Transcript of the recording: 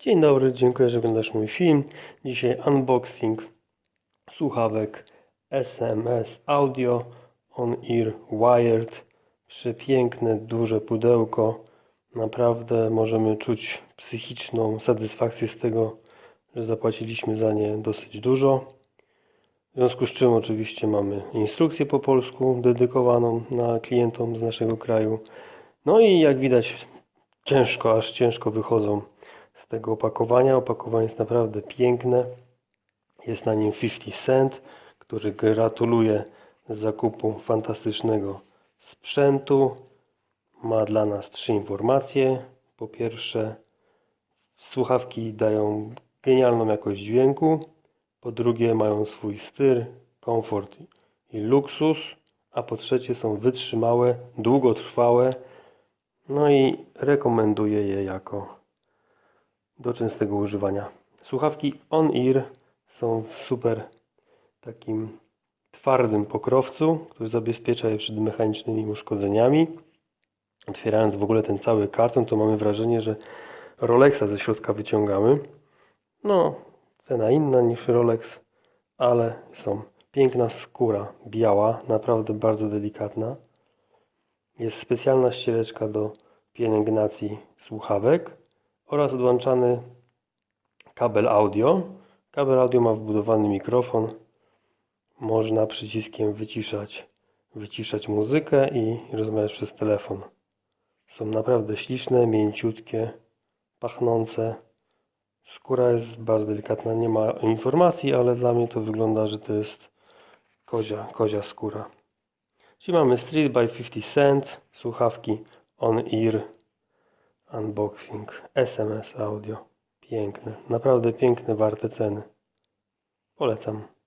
Dzień dobry, dziękuję, że oglądasz mój film. Dzisiaj unboxing słuchawek SMS Audio On Ear Wired. Przepiękne, duże pudełko. Naprawdę możemy czuć psychiczną satysfakcję z tego, że zapłaciliśmy za nie dosyć dużo. W związku z czym oczywiście mamy instrukcję po polsku dedykowaną na klientom z naszego kraju. No i jak widać ciężko, aż ciężko wychodzą tego opakowania. Opakowanie jest naprawdę piękne. Jest na nim 50 Cent, który gratuluje zakupu fantastycznego sprzętu. Ma dla nas trzy informacje. Po pierwsze, słuchawki dają genialną jakość dźwięku. Po drugie, mają swój styl, komfort i luksus. A po trzecie, są wytrzymałe, długotrwałe. No i rekomenduję je jako do częstego używania. Słuchawki on-ear są w super takim twardym pokrowcu, który zabezpiecza je przed mechanicznymi uszkodzeniami. Otwierając w ogóle ten cały karton, to mamy wrażenie, że Rolexa ze środka wyciągamy. No, cena inna niż Rolex, ale są piękna skóra, biała, naprawdę bardzo delikatna. Jest specjalna ściereczka do pielęgnacji słuchawek oraz odłączany kabel audio. Kabel audio ma wbudowany mikrofon. Można przyciskiem wyciszać, wyciszać muzykę i rozmawiać przez telefon. Są naprawdę śliczne, mięciutkie, pachnące. Skóra jest bardzo delikatna, nie ma informacji, ale dla mnie to wygląda, że to jest kozia, kozia skóra. Czyli mamy Street by 50 Cent, słuchawki on ear, unboxing, SMS audio. Piękne, naprawdę piękne, warte ceny. Polecam.